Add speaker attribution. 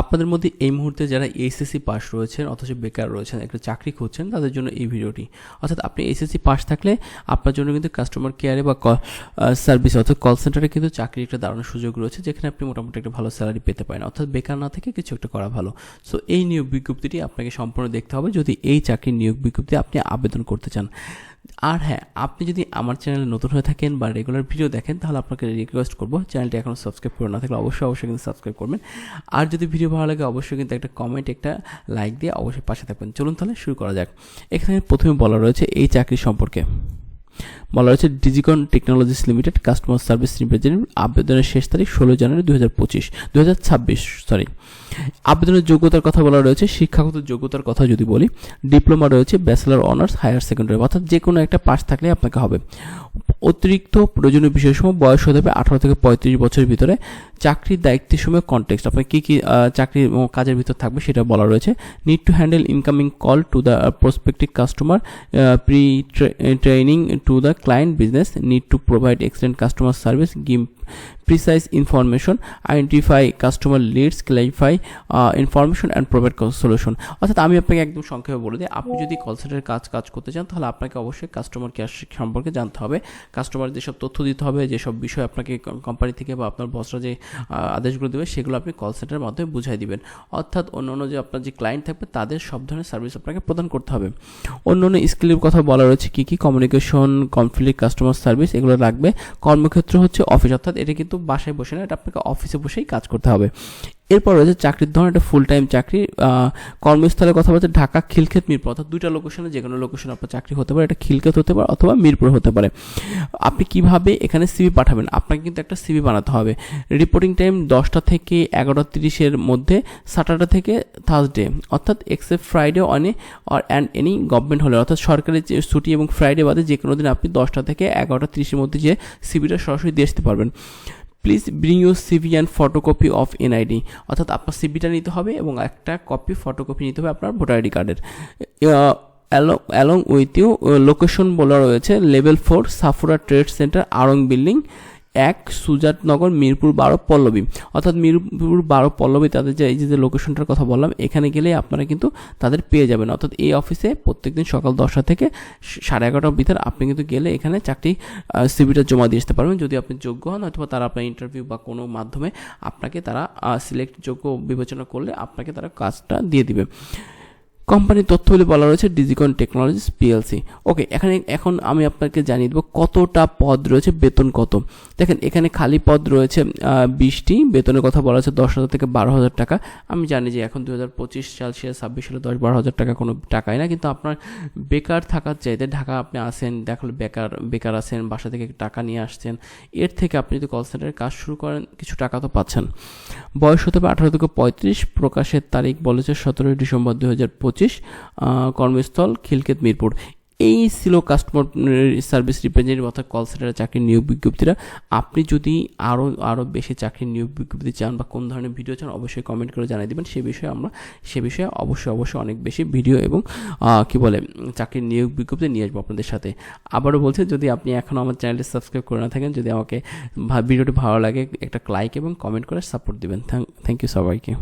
Speaker 1: আপনাদের মধ্যে এই মুহূর্তে যারা এইচএসসি পাস রয়েছেন, অথচ বেকার রয়েছেন, একটা চাকরি খুঁজছেন, তাদের জন্য এই ভিডিওটি। অর্থাৎ আপনি এইচএসসি পাস থাকলে আপনার জন্য কিন্তু কাস্টমার কেয়ারে বা সার্ভিস অর্থাৎ কল সেন্টারে কিন্তু চাকরির একটা দারুণ সুযোগ রয়েছে, যেখানে আপনি মোটামুটি একটা ভালো স্যালারি পেতে পারেন। অর্থাৎ বেকার না থেকে কিছু একটা করা ভালো। সো এই নিয়োগ বিজ্ঞপ্তিটি আপনাকে সম্পূর্ণ দেখতে হবে। যদি এই চাকরির নিয়োগ বিজ্ঞপ্তি আপনি আবেদন করতে চান। আর হ্যাঁ আপনি যদি আমার চ্যানেলে নতুন হয়ে থাকেন বা রেগুলার ভিডিও দেখেন, তাহলে আপনাকে রিকোয়েস্ট করব। চ্যানেলটি এখনও সাবস্ক্রাইব করে না থাকলে অবশ্যই অবশ্যই কিন্তু সাবস্ক্রাইব করবেন। আর যদি ভিডিও ভালো লাগে অবশ্যই কিন্তু একটা কমেন্ট একটা লাইক দিয়ে অবশ্যই পাশে থাকবেন। চলুন তাহলে শুরু করা যাক। এখানে প্রথমে বলা রয়েছে এই চাকরি সম্পর্কে। বলা রয়েছে Digicon technologies limited customer service representative আবেদনের শেষ তারিখ ষোলো জানুয়ারি দু হাজার পঁচিশ দু হাজার ছাব্বিশ সরি আবেদনের যোগ্যতার কথা বলা রয়েছে, শিক্ষাগত যোগ্যতার কথা যদি বলি, ডিপ্লোমা রয়েছে ব্যাচেলার অনার্স হায়ার সেকেন্ডারি অর্থাৎ যে কোনো একটা পাস থাকলে আপনাকে হবে। অতিরিক্ত প্রয়োজনীয় বিষয়সমূহ বয়স হতে হবে আঠারো থেকে পঁয়ত্রিশ বছরের ভিতরে। চাকরির দায়িত্বের সময় কনটেক্সট আপনার কী কী চাকরির কাজের ভিতর থাকবে সেটা বলা রয়েছে। Need to handle incoming call to the prospective customer pre training to the client business need to provide excellent customer service give precise information identify customer leads clarify uh, information and provide solution. অর্থাৎ আমি আপনাকে একদম সংক্ষেপে বলে দিই আপনি যদি call সেন্টারের কাজ কাজ করতে চান তাহলে আপনাকে অবশ্যই কাস্টমার কেয়ার সম্পর্কে জানতে হবে। কাস্টমার যেসব তথ্য দিতে হবে যেসব বিষয় আপনাকে কোম্পানি থেকে বা আপনার বসরা যে আদেশগুলো দেবে সেগুলো আপনি কল সেন্টারের মাধ্যমে বুঝাই দিবেন। অর্থাৎ অন্য অন্য যে আপনার যে ক্লায়েন্ট থাকবে তাদের সব ধরনের সার্ভিস আপনাকে প্রদান করতে হবে। অন্য অন্য স্কিলের কথা বলা রয়েছে কী কী? কমিউনিকেশন কনফ্লিক্ট কাস্টমার সার্ভিস এগুলো লাগবে। কর্মক্ষেত্র হচ্ছে অফিস অর্থাৎ এটা কিন্তু বাসায় বসে না, এটা আপনাকে অফিসে বসেই কাজ করতে হবে। এরপর রয়েছে চাকরির ধরন একটা ফুল টাইম চাকরি কর্মস্থলের কথা বলছে ঢাকা, খিলক্ষেত, মিরপুর, অর্থাৎ দুইটা লোকেশনে যে কোনো লোকেশনে আপনার চাকরি হতে পারে, এটা খিলক্ষেত হতে পারে অথবা মিরপুর হতে পারে। আপনি কীভাবে এখানে সিবি পাঠাবেন? আপনাকে কিন্তু একটা সিবি বানাতে হবে। রিপোর্টিং টাইম দশটা থেকে এগারোটা তিরিশের মধ্যে স্যাটারডে থেকে থার্সডে অর্থাৎ except Friday on or and any government হলে অর্থাৎ সরকারি ছুটি এবং ফ্রাইডে বাদে যে কোনো দিন আপনি দশটা থেকে এগারোটা তিরিশের মধ্যে যে সিবিটা সরাসরি দিয়ে আসতে পারবেন। Please bring your CV and photocopy of NID অর্থাৎ আপনার সিভিটা নিতে হবে এবং একটা কপি ফটোকপি নিতে হবে আপনার ভোটার আইডি কার্ডের অ্যালং উইথ ইউ লোকেশন বলা রয়েছে level four Safura trade centre, Aarong building. এক, সুজাতনগর, মিরপুর বারো, পল্লবী। অর্থাৎ মিরপুর বারো, পল্লবী তাদের যে, এই যে লোকেশনটার কথা বললাম, এখানে গেলে আপনারা কিন্তু তাদের পেয়ে যাবেন। অর্থাৎ এই অফিসে প্রত্যেকদিন সকাল দশটা থেকে সাড়ে এগারোটার ভিতরে আপনি কিন্তু গেলে এখানে চাকরি সিভিটা জমা দিয়ে আসতে পারবেন। যদি আপনি যোগ্য হন, অথবা তারা আপনার ইন্টারভিউ বা কোনো মাধ্যমে আপনাকে তারা সিলেক্ট যোগ্য বিবেচনা করলে আপনাকে তারা কাজটা দিয়ে দিবে। কোম্পানির তথ্যগুলি বলা রয়েছে ডিজিকন টেকনোলজিস পিএলসি ওকে এখানে, এখন আমি আপনাকে জানিয়ে দেবো কতটা পদ রয়েছে, বেতন কত। দেখেন, এখানে খালি পদ রয়েছে বিশটি, বেতনের কথা বলা হচ্ছে দশ হাজার থেকে বারো হাজার টাকা। আমি জানি যে এখন দু হাজার পঁচিশ সাল সে ছাব্বিশ সালে দশ বারো হাজার টাকা কোনো টাকাই না কিন্তু আপনার বেকার থাকার চাইতে ঢাকা আপনি আসেন, দেখলে বেকার বেকার আছেন, বাসা থেকে টাকা নিয়ে আসছেন, এর থেকে আপনি যদি কল সেন্টারে কাজ শুরু করেন, কিছু টাকা তো পাচ্ছেন। বয়স হতে হবে আঠারো থেকে পঁয়ত্রিশ, প্রকাশের তারিখ বলেছে সতেরোই ডিসেম্বর দু হাজার পঁচিশ। কর্মস্থল খিলকেত মিরপুর। এই ছিল কাস্টমার সার্ভিস রিপ্রেজেন্টেটিভ অর্থাৎ কল সেন্টারের চাকরির নিয়োগ বিজ্ঞপ্তিটা। আপনি যদি আরও আরও বেশি চাকরির নিয়োগ বিজ্ঞপ্তি চান বা কোন ধরনের ভিডিও চান, অবশ্যই কমেন্ট করে জানিয়ে দেবেন। সে বিষয়ে আমরা, সে বিষয়ে অবশ্যই অবশ্যই অনেক বেশি ভিডিও এবং কি বলে, চাকরির নিয়োগ বিজ্ঞপ্তি নিয়ে আসব আপনাদের সাথে। আবারও বলছে, যদি আপনি এখনও আমার চ্যানেলটি সাবস্ক্রাইব করে না থাকেন, যদি আমাকে ভিডিওটি ভালো লাগে, একটা লাইক এবং কমেন্ট করে সাপোর্ট দেবেন। থ্যাংক ইউ সবাইকে।